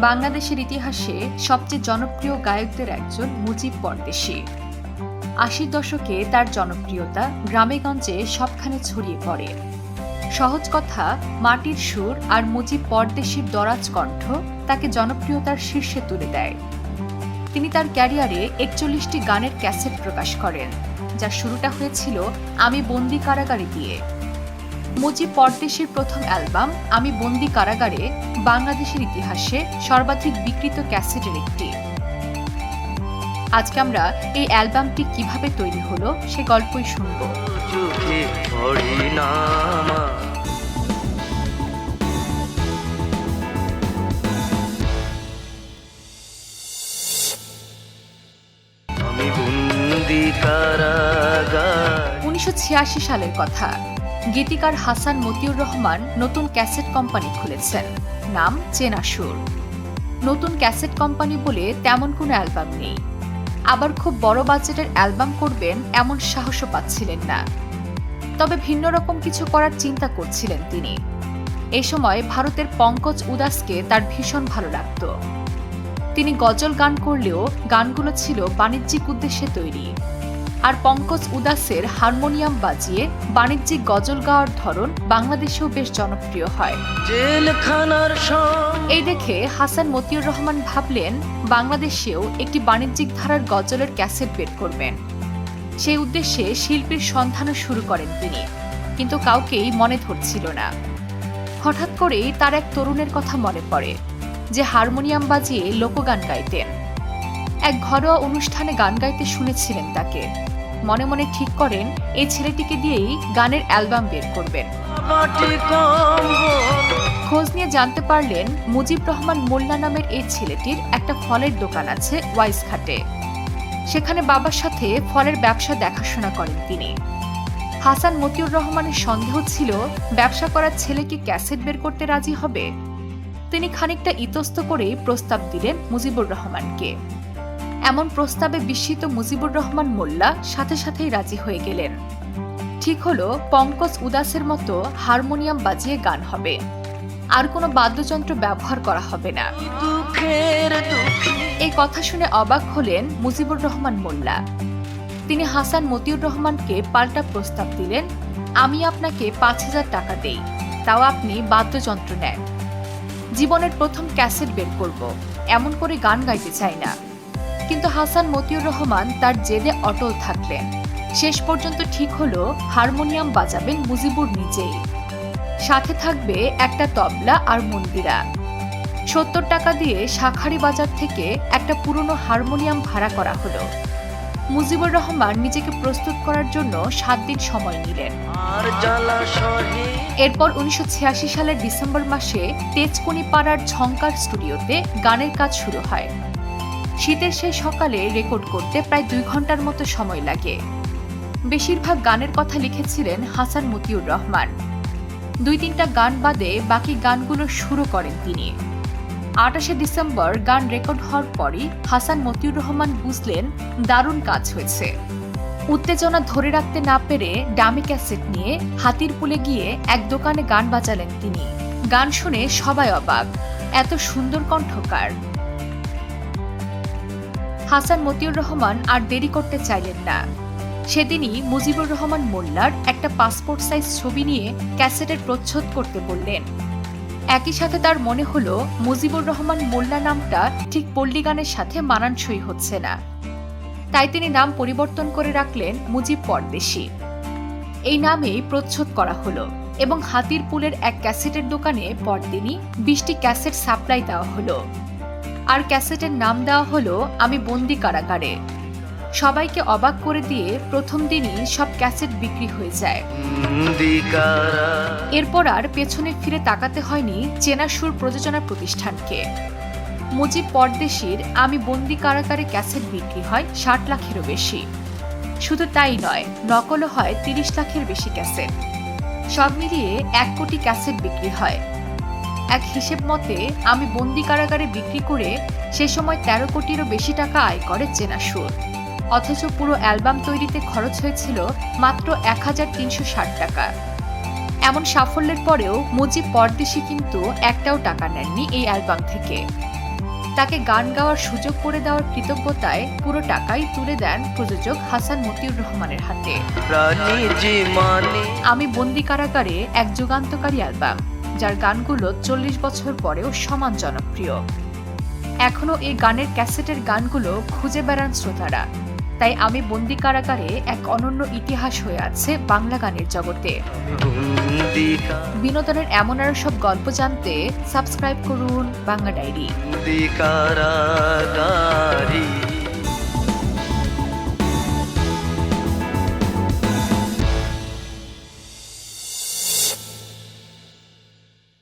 বাংলাদেশের ইতিহাসে সবচেয়ে জনপ্রিয় গায়কদের একজন মুজিব পরদেশি। আশির দশকে তার জনপ্রিয়তা গ্রামেগঞ্জে সবখানে ছড়িয়ে পড়ে। সহজ কথা, মাটির সুর আর মুজিব পরদেশির দরাজ কণ্ঠ তাকে জনপ্রিয়তার শীর্ষে তুলে দেয়। তিনি তার ক্যারিয়ারে একচল্লিশটি গানের ক্যাসেট প্রকাশ করেন, যার শুরুটা হয়েছিল আমি বন্দি কারাগারে দিয়ে মুজিব পরদেশের প্রথম অ্যালবাম আমি বন্দি কারাগারে বাংলাদেশের ইতিহাসে সর্বাধিক বিক্রিত ক্যাসেটের একটি। আজকে আমরা এই অ্যালবামটি কীভাবে তৈরি হলো সে গল্পই শুনব। উনিশশো ছিয়াশি সালের কথা। গীতিকার হাসান মতিউর রহমান নতুন ক্যাসেট কোম্পানি খুলেছেন নাম চেনাসুর নতুন ক্যাসেট কোম্পানি বলে তেমন কোনো অ্যালবাম নেই। আবার খুব বড় বাজেটের অ্যালবাম করবেন এমন সাহসও পাচ্ছিলেন না। তবে ভিন্ন রকম কিছু করার চিন্তা করছিলেন তিনি। এই সময় ভারতের পঙ্কজ উদাসকে তার ভীষণ ভালো লাগত। তিনি গজল গান করলেও গানগুলো ছিল বাণিজ্যিক উদ্দেশ্যে তৈরি। আর পঙ্কজ উদাসের হারমোনিয়াম বাজিয়ে বাণিজ্যিক গজল গাওয়ার ধরন বাংলাদেশেও বেশ জনপ্রিয় হয়। এই দেখে হাসান মতিউর রহমান ভাবলেন বাংলাদেশেও একটি বাণিজ্যিক ধারার গজলের ক্যাসেট বের করবেন। সেই উদ্দেশ্যে শিল্পীর সন্ধানও শুরু করেন তিনি। কিন্তু কাউকেই মনে ধরছিল না। হঠাৎ করেই তার এক তরুণের কথা মনে পড়ে যে হারমোনিয়াম বাজিয়ে লোকগান গাইতেন। এক ঘরোয়া অনুষ্ঠানে গান গাইতে শুনেছিলেন তাকে। মনে মনে ঠিক করেন, এই ছেলেটিকে দিয়েই গানের অ্যালবাম বের করবেন। খোঁজ নিয়ে জানতে পারলেন, মুজিব রহমান মোল্লা নামের এই ছেলেটির একটা ফলের দোকান আছে ওয়াইসঘাটে সেখানে বাবার সাথে ফলের ব্যবসা দেখাশোনা করেন তিনি। হাসান মতিউর রহমানের সন্দেহ ছিল, ব্যবসা করার ছেলে কি ক্যাসেট বের করতে রাজি হবে? তিনি খানিকটা ইতস্ত করে প্রস্তাব দিলেন মুজিবুর রহমানকে। এমন প্রস্তাবে বিস্মিত মুজিবুর রহমান মোল্লা সাথে সাথেই রাজি হয়ে গেলেন। ঠিক হলো পঙ্কজ উদাসের মতো হারমোনিয়াম বাজিয়ে গান হবে। আর কোনো বাদ্যযন্ত্র ব্যবহার করা হবে না। এই কথা শুনে অবাক হলেন মুজিবুর রহমান মোল্লা। তিনি হাসান মতিউর রহমানকে পাল্টা প্রস্তাব দিলেন আমি আপনাকে পাঁচ হাজার টাকা দেই তাও আপনি বাদ্যযন্ত্র নেন। জীবনের প্রথম ক্যাসেট বের করব এমন করে গান গাইতে চাই না। কিন্তু হাসান মতিউর রহমান তার জেদে অটল থাকলেন। শেষ পর্যন্ত ঠিক হলো হারমোনিয়াম বাজাবেন মুজিবুর নিজেই। সাথে থাকবে একটা তবলা আর মন্দিরা। সত্তর টাকা দিয়ে শাখারি বাজার থেকে একটা পুরনো হারমোনিয়াম ভাড়া করা হলো। মুজিবুর রহমান নিজেকে প্রস্তুত করার জন্য সাত দিন সময় নিলেন। এরপর উনিশশো ছিয়াশি সালের ডিসেম্বর মাসে তেজকুনি পাড়ার ঝঙ্কার স্টুডিওতে গানের কাজ শুরু হয়। শীতের সেই সকালে রেকর্ড করতে প্রায় দুই ঘণ্টার মতো সময় লাগে। বেশিরভাগ গানের কথা লিখেছিলেন হাসান মতিউর রহমান। দুই তিনটা গান বাদে বাকি গানগুলো শুরু করেন তিনি। আটাশে ডিসেম্বর গান রেকর্ড হওয়ার পরই হাসান মতিউর রহমান বুঝলেন দারুণ কাজ হয়েছে। উত্তেজনা ধরে রাখতে না পেরে ডামি ক্যাসেট নিয়ে হাতির পুলে গিয়ে এক দোকানে গান বাজালেন তিনি। গান শুনে সবাই অবাক। এত সুন্দর কণ্ঠকার। হাসান মতিউর রহমান আর দেরি করতে চাইলেন না। সেদিনই মুজিবুর রহমান মোল্লার একটা পাসপোর্ট সাইজ ছবি নিয়ে ক্যাসেটের প্রচ্ছদ করতে বললেন। একই সাথে তার মনে হলো, মুজিবুর রহমান মোল্লা নামটা ঠিক পল্লী গানের সাথে মানানসই হচ্ছে না। তাই তিনি নাম পরিবর্তন করে রাখলেন মুজিব পরদেশী। এই নামেই প্রচ্ছদ করা হলো এবং হাতির পুলের এক ক্যাসেটের দোকানে পরদিনই বিশটি ক্যাসেট সাপ্লাই দেওয়া হলো। আর ক্যাসেটের নাম দেওয়া হলো আমি বন্দি কারাগারে। সবাইকে অবাক করে দিয়ে প্রথম দিনই সব ক্যাসেট বিক্রি হয়ে যায়। এরপর আর পেছনে ফিরে তাকাতে হয়নি চেনা সুর প্রযোজনা প্রতিষ্ঠানকে। মুজিব পরদেশির আমি বন্দি কারাগারে ক্যাসেট বিক্রি হয় ষাট লাখেরও বেশি। শুধু তাই নয় নকলও হয় তিরিশ লাখের বেশি ক্যাসেট। সব মিলিয়ে এক কোটি ক্যাসেট বিক্রি হয়। এক হিসেব মতে আমি বন্দি কারাগারে বিক্রি করে সে সময় তেরো কোটিরও বেশি টাকা আয় করে চেনাসুর অথচ পুরো অ্যালবাম তৈরিতে খরচ হয়েছিল মাত্র এক হাজার তিনশো ষাট টাকা। এমন সাফল্যের পরেও মুজিব পরদেশি কিন্তু একটাও টাকা নেননি এই অ্যালবাম থেকে। তাকে গান গাওয়ার সুযোগ করে দেওয়ার কৃতজ্ঞতায় পুরো টাকাই তুলে দেন প্রযোজক হাসান মতিউর রহমানের হাতে। আমি বন্দি কারাগারে এক যুগান্তকারী অ্যালবাম। যার গানগুলো চল্লিশ বছর পরেও সমান জনপ্রিয়। এখনও এই গানের ক্যাসেটের গানগুলো খুঁজে বেড়ান শ্রোতারা। তাই আমি বন্দি কারাগারে এক অনন্য ইতিহাস হয়ে আছে বাংলা গানের জগতে। বিনোদনের এমন আর সব গল্প জানতে সাবস্ক্রাইব করুন বাংলা ডায়েরি।